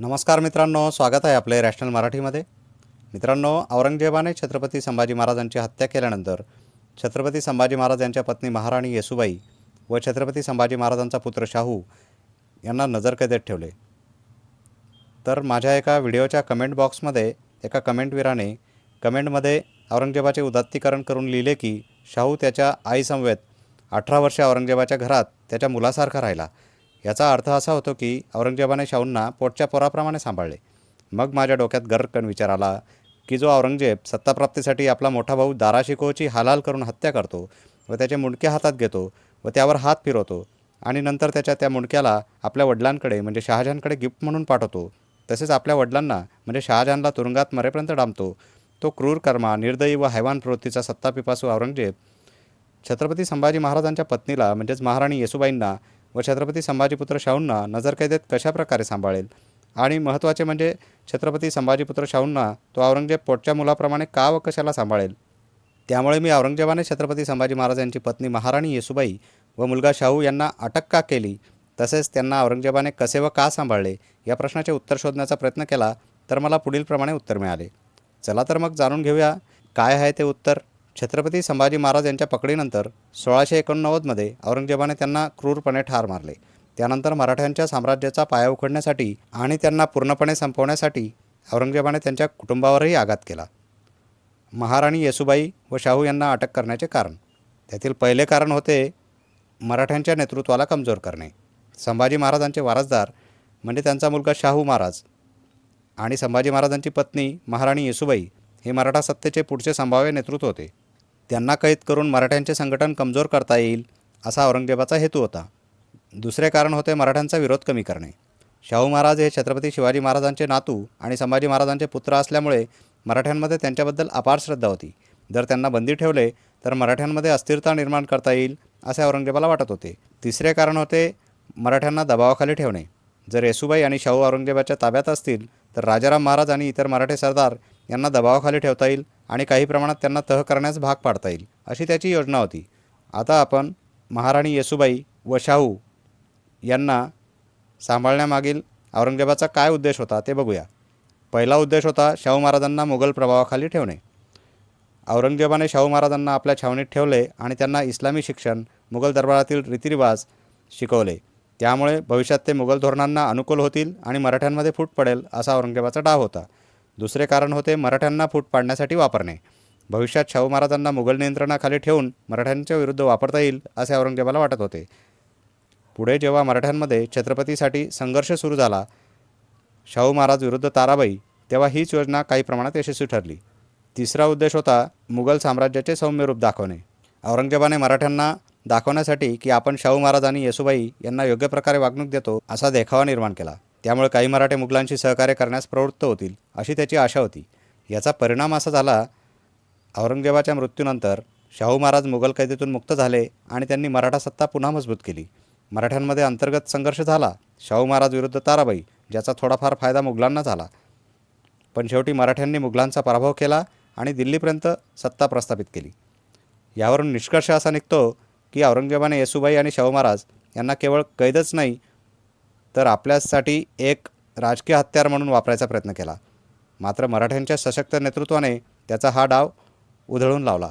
नमस्कार मित्रांनो स्वागत आहे आपले रॅशनल मराठीमध्ये. मित्रांनो औरंगजेबाने छत्रपती संभाजी महाराजांची हत्या केल्यानंतर छत्रपती संभाजी महाराज यांच्या पत्नी महाराणी येसुबाई व छत्रपती संभाजी महाराजांचा पुत्र शाहू यांना नजरकैदेत ठेवले. तर माझ्या एका व्हिडिओच्या कमेंट बॉक्समध्ये एका कमेंटवीराने कमेंटमध्ये औरंगजेबाचे उदात्तीकरण करून लिहिले की शाहू त्याच्या आईसमवेत अठरा वर्षे औरंगजेबाच्या घरात त्याच्या मुलासारखा राहिला. याचा अर्थ असा होतो की औरंगजेबाने शाहूंना पोटच्या पोराप्रमाणे सांभाळले. मग माझ्या डोक्यात गर्रकन विचार आला की जो औरंगजेब सत्ताप्राप्तीसाठी आपला मोठा भाऊ दाराशिकोची हालाल करून हत्या करतो व त्याचे मुंडके हातात घेतो व त्यावर हात फिरवतो आणि नंतर त्याच्या त्या मुंडक्याला आपल्या वडिलांकडे म्हणजे शहाजहानकडे गिफ्ट म्हणून पाठवतो. तसेच आपल्या वडिलांना म्हणजे शहाजहानला तुरुंगात मरेपर्यंत डांबतो. तो क्रूर कर्मा निर्दयी व हैवान प्रवृत्तीचा सत्तापिपासू औरंगजेब. छत्रपती संभाजी महाराजांच्या पत्नीला म्हणजेच महाराणी येसुबाईंना व छत्रपती संभाजीपुत्र शाहूंना नजरकैदेत कशाप्रकारे सांभाळेल? आणि महत्त्वाचे म्हणजे छत्रपती संभाजीपुत्र शाहूंना तो औरंगजेब पोटच्या मुलाप्रमाणे का व कशाला सांभाळेल? त्यामुळे मी औरंगजेबाने छत्रपती संभाजी महाराज यांची पत्नी महाराणी येसुबाई व मुलगा शाहू यांना अटक का केली? तसेच त्यांना औरंगजेबाने कसे व का सांभाळले? या प्रश्नाचे उत्तर शोधण्याचा प्रयत्न केला तर मला पुढीलप्रमाणे उत्तर मिळाले. चला तर मग जाणून घेऊया. काय आहे ते उत्तर? छत्रपती संभाजी महाराज यांच्या पकडीनंतर सोळाशे एकोणनव्वदमध्ये औरंगजेबाने त्यांना क्रूरपणे ठार मारले. त्यानंतर मराठ्यांच्या साम्राज्याचा पाया उखडण्यासाठी आणि त्यांना पूर्णपणे संपवण्यासाठी औरंगजेबाने त्यांच्या कुटुंबावरही आघात केला. महाराणी येसुबाई व शाहू यांना अटक करण्याचे कारण. त्यातील पहिले कारण होते मराठ्यांच्या नेतृत्वाला कमजोर करणे. संभाजी महाराजांचे वारसदार म्हणजे त्यांचा मुलगा शाहू महाराज आणि संभाजी महाराजांची पत्नी महाराणी येसुबाई हे मराठा सत्तेचे पुढचे संभाव्य नेतृत्व होते. त्यांना कैद करून मराठ्यांचे संघटन कमजोर करता येईल असा औरंगजेबाचा हेतू होता. दुसरे कारण होते मराठ्यांचा विरोध कमी करणे. शाहू महाराज हे छत्रपती शिवाजी महाराजांचे नातू आणि संभाजी महाराजांचे पुत्र असल्यामुळे मराठ्यांमध्ये त्यांच्याबद्दल अपार श्रद्धा होती. जर त्यांना बंदी ठेवले तर मराठ्यांमध्ये अस्थिरता निर्माण करता येईल असे औरंगजेबाला वाटत होते. तिसरे कारण होते मराठ्यांना दबावाखाली ठेवणे. जर येसुबाई आणि शाहू औरंगजेबाच्या ताब्यात असतील तर राजाराम महाराज आणि इतर मराठे सरदार यांना दबावाखाली ठेवता येईल आणि काही प्रमाणात त्यांना तह करण्यास भाग पाडता येईल अशी त्याची योजना होती. आता आपण महाराणी येसुबाई व शाहू यांना सांभाळण्यामागील औरंगजेबाचा काय उद्देश होता ते बघूया. पहिला उद्देश होता शाहू महाराजांना मुघल प्रभावाखाली ठेवणे. औरंगजेबाने शाहू महाराजांना आपल्या छावणीत ठेवले आणि त्यांना इस्लामी शिक्षण मुघल दरबारातील रीतिरिवाज शिकवले. त्यामुळे भविष्यात ते मुघल धोरणांना अनुकूल होतील आणि मराठ्यांमध्ये फूट पडेल असा औरंगजेबाचा डाव होता. दुसरे कारण होते मराठ्यांना फूट पाडण्यासाठी वापरणे. भविष्यात शाहू महाराजांना मुघल नियंत्रणाखाली ठेवून मराठ्यांच्या विरुद्ध वापरता येईल असे औरंगजेबाला वाटत होते. पुढे जेव्हा मराठ्यांमध्ये छत्रपतीसाठी संघर्ष सुरू झाला शाहू महाराज विरुद्ध ताराबाई तेव्हा हीच योजना काही प्रमाणात यशस्वी ठरली. तिसरा उद्देश होता मुघल साम्राज्याचे सौम्य रूप दाखवणे. औरंगजेबाने मराठ्यांना दाखवण्यासाठी की आपण शाहू महाराज आणि येसुबाई यांना योग्य प्रकारे वागणूक देतो असा देखावा निर्माण केला. त्यामुळे काही मराठे मुघलांशी सहकार्य करण्यास प्रवृत्त होतील अशी त्याची आशा होती. याचा परिणाम असा झाला औरंगजेबाच्या मृत्यूनंतर शाहू महाराज मुघल कैदेतून मुक्त झाले आणि त्यांनी मराठा सत्ता पुन्हा मजबूत केली. मराठ्यांमध्ये अंतर्गत संघर्ष झाला. शाहू महाराज विरुद्ध ताराबाई ज्याचा थोडाफार फायदा मुघलांना झाला. पण शेवटी मराठ्यांनी मुघलांचा पराभव केला आणि दिल्लीपर्यंत सत्ता प्रस्थापित केली. यावरून निष्कर्ष असा निघतो की औरंगजेबाने येसुबाई आणि शाहू महाराज यांना केवळ कैदच नाही तर आपल्यासाठी एक राजकीय हत्यार म्हणून वापरायचा प्रयत्न केला. मात्र मराठ्यांच्या सशक्त नेतृत्वाने त्याचा हा डाव उधळून लावला.